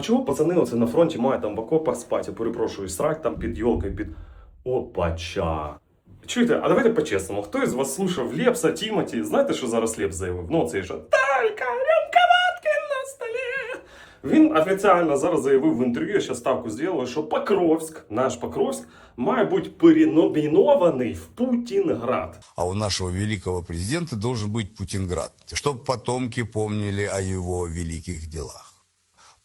А чого пацани оце на фронті мають там в окопах спати, я перепрошую, срать там під йолкою, під опача. Чуєте, а давайте по-чесному, хто із вас слушав Лепса, Тімоті? Знаєте, що зараз Лепс заявив? Ну, це що Талька, рюмка водки на столі. Він офіційно зараз заявив в інтерв'ю, я ще ставку зробив, що Покровськ, наш Покровськ, має бути переномінований в Путінград. А у нашего великого президента должен быть Путинград, чтобы потомки помнили о его великих делах.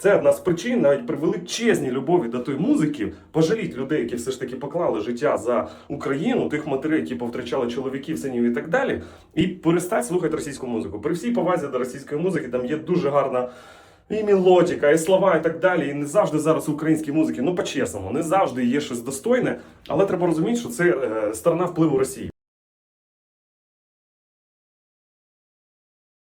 Це одна з причин, навіть при величезній любові до тої музики, пожаліть людей, які все ж таки поклали життя за Україну, тих матерей, які повтрачали чоловіків, синів і так далі, і перестать слухати російську музику. При всій повазі до російської музики там є дуже гарна. І мелодика, і слова, і так далі. І не завжди зараз у українській музики, ну по-чесному, не завжди є щось достойне. Але треба розуміти, що це е, сторона впливу Росії.